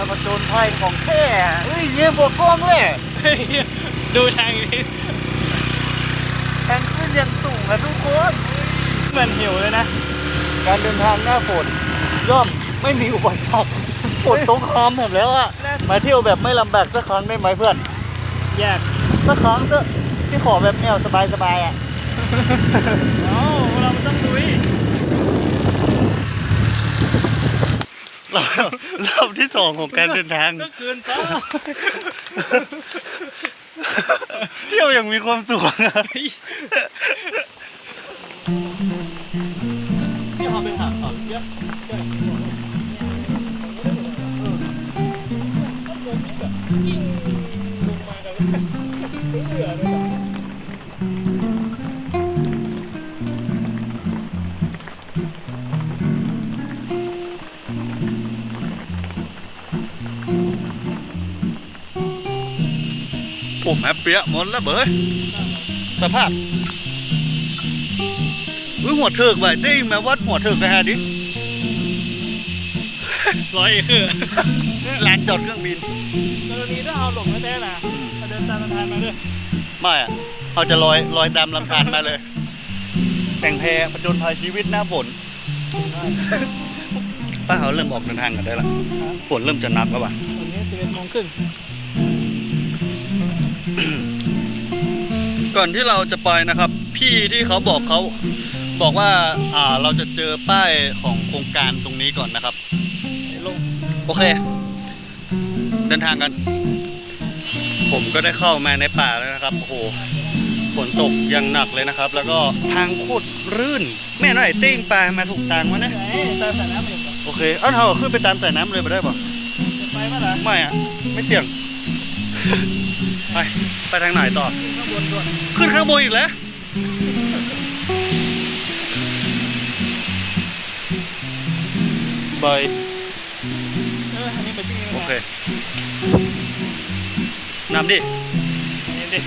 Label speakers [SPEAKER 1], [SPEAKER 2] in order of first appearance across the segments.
[SPEAKER 1] มาผจญภัยของแท้เฮ้ยเยี่ยมบวกกล้องเลย
[SPEAKER 2] ดูทางนี้
[SPEAKER 1] แทงขึ้นยังสูงอะทุกคน
[SPEAKER 2] เหมือนหิวเลยนะ
[SPEAKER 1] การเดินทางหน้าฝนย่อมไม่มีอุปสรรคฝนตกคามแบบแล้วอะมาเที่ยวแบบไม่ลำบากสักครั้งได้ไหมเพื่อน
[SPEAKER 2] แยาก
[SPEAKER 1] สักครั้งเถอะที่ขอแบบแนวสบายๆอะ
[SPEAKER 2] เอ้าเรามันต้องลุย
[SPEAKER 1] รอบรอบที่สองของการเดินทาง
[SPEAKER 2] ก็คืนป้า
[SPEAKER 1] เที่ยวอย่างมีความสุขนะ ผมแฮปปี้หมดแล้วเบ้ยสภาพอุ้ยหัวเถิกไว้ได้ยินไหมว่าหัวเถิกไปหาดิ
[SPEAKER 2] ร้อยเอคือ
[SPEAKER 1] ลานจอดเครื่องบิน
[SPEAKER 2] กรณีถ้าเอาหลงแท้ๆนะถ้าเดินตามทางมาด้วย
[SPEAKER 1] ไม่อะเขาจะลอยลอยตามลำธารมาเลย แต่งแพผจญภัยชีวิตหน้าฝนป้าเขาเริ่มออกเดินทางกันได้ละฝนเริ่มจะหนักแล้วป่ะ
[SPEAKER 2] วันนี้สิบเอ็ดโมงครึ่ง
[SPEAKER 1] ก่อนที่เราจะไปนะครับ พี่ที่เขาบอกเขาบอกว่าอ่าเราจะเจอป้ายของโครงการตรงนี้ก่อนนะครับ
[SPEAKER 2] ลง
[SPEAKER 1] โอเค เดินทางกัน ผมก็ได้เข้ามาในป่าแล้วนะครับโอ้โหฝนตกอยังหนักเลยนะครับ แล้วก็ทางโคตรรื่น แม่น้อยเต้งปลามาถูกทางวะนะ
[SPEAKER 2] ไหนตามสายน้ำเองเหรอ
[SPEAKER 1] โอเคเอ้าเราขึ้นไปตามสายน้ำเลยไปได้ปะ
[SPEAKER 2] จะไปปะล่ะ
[SPEAKER 1] ไม่อะไม่เสี่ยง ไป ไปทางไหนต่อ
[SPEAKER 2] ขึ้นข้างบนด้วย
[SPEAKER 1] ขึ้นข้างบนอีกแล้ว บาย
[SPEAKER 2] เอออันนี้เป็นที่นี่
[SPEAKER 1] โอ
[SPEAKER 2] นะ
[SPEAKER 1] เคนำดิ
[SPEAKER 2] นี่ดิ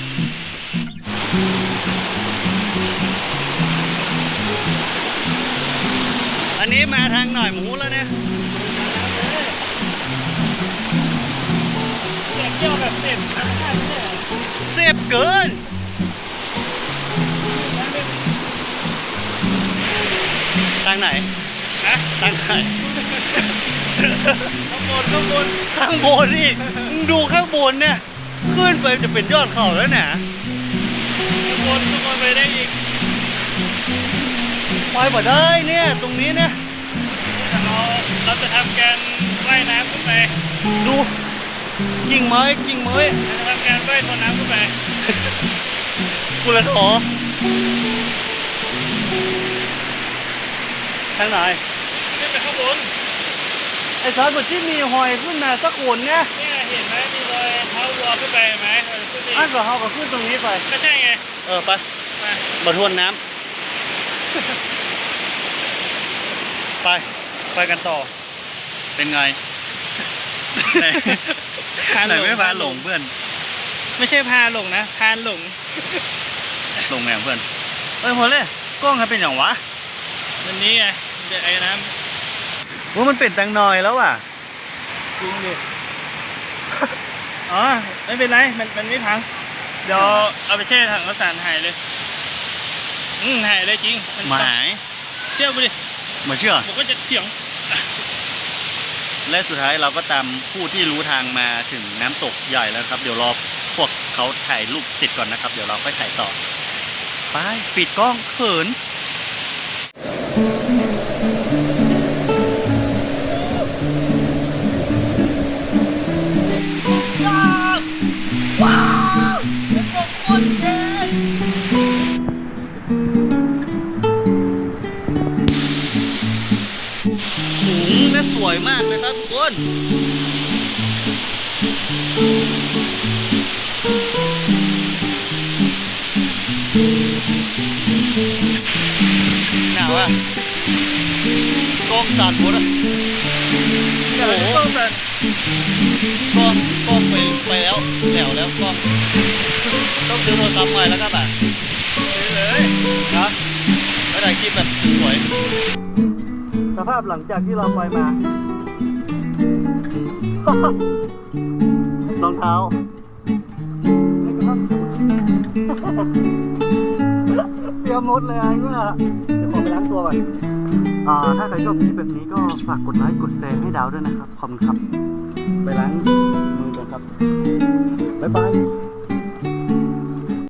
[SPEAKER 1] อันนี้มาทางหน่อยหมูแล้วเนี่ย
[SPEAKER 2] อย เสร็จธรรมชาติเนี่ย
[SPEAKER 1] เซฟเกินทางไหน
[SPEAKER 2] นะ
[SPEAKER 1] ทางไหน
[SPEAKER 2] ข้างบนข้างบน
[SPEAKER 1] ข้างบนนี่มึงดูข้างบนเนี่ย ขึ้นไปจะเป็นยอดเขาแล้วเนี่ย
[SPEAKER 2] ข้างบนข้างบนไปได้อีก
[SPEAKER 1] ไปบ่ได้เนี่ยตรงนี้เนี่ย
[SPEAKER 2] แต่เราเราจะทำการว่ายน้ำขึ้นไป
[SPEAKER 1] ดู กิ่งไม้กิ่งไม้
[SPEAKER 2] เราจะทำการว่ายทวนน้ำขึ้นไป
[SPEAKER 1] กุละทอทางไหน
[SPEAKER 2] ขึ้นไปข้างบน
[SPEAKER 1] ไอ้สารบทที่มีหอยขึ้นมาสักคนเนี่ย
[SPEAKER 2] เนี่ยเห็นไหมมีรอยเท้าวัวขึ้นไปเห็นไหมเออขึ้นไป
[SPEAKER 1] อันก็เขาก็ขึ้นตรงนี้ไป
[SPEAKER 2] ก็ใช่ไง
[SPEAKER 1] เออไป
[SPEAKER 2] มา
[SPEAKER 1] มาทวนน้ำไปไปกันต่อเป็นไง ไหนไหนไม่พาหลงเพื่อน
[SPEAKER 2] ไม่ใช่พาหลงนะพานหลง
[SPEAKER 1] หลงแหงเพื่อนเอ้ยพอเลยกล้องเขาเป็นอย่างวะ
[SPEAKER 2] วันนี้ไงเดี๋ยวไอ้น้
[SPEAKER 1] ว่ามันเป็นตังหน่อยแล้วอะำ
[SPEAKER 2] จริงดิอ๋อไม่เป็นไรมันมันไม่พังเดี๋ยวเอาไปแช่ถังกระสานหายเลยอืมหายเลยจริงน
[SPEAKER 1] หมาย
[SPEAKER 2] เชื่อกูดิ
[SPEAKER 1] มาเชื่อ
[SPEAKER 2] ผมก็จะเถียง
[SPEAKER 1] และสุดท้ายเราก็ตามผู้ที่รู้ทางมาถึงน้ำตกใหญ่แล้วครับ เดี๋ยวรอพวกเขาถ่ายรูปเสร็จก่อนนะครับ เดี๋ยวเราค่อยถ่ายต่อ ไป ปิดกล้องเขิน มน่าวยมากเลยครับทุกคนหนาวอะกล้องสั่นหมดอะ
[SPEAKER 2] เดี๋ยวจะต้องแบบ
[SPEAKER 1] กล้องกล้องไปไปแล้วแหลวแล้วกล้องต้องซื้อโทรศัพท์ใหม่แล้วครับอะ
[SPEAKER 2] เลย
[SPEAKER 1] นะไม่ได้คลิปแบบสวยสภาพหลังจากที่เราไปมา รองเท้าเตรียมหมดเลยไอ้เมื่อเดี๋ยวขอไปล้างตัวก่อนอ่าถ้าใครชอบคลิปแบบนี้ก็ฝากกดไลค์กดแชร์ให้ดาวด้วยนะครับขอบคุณครับ ไปล้างมือกันครับ บ๊ายบาย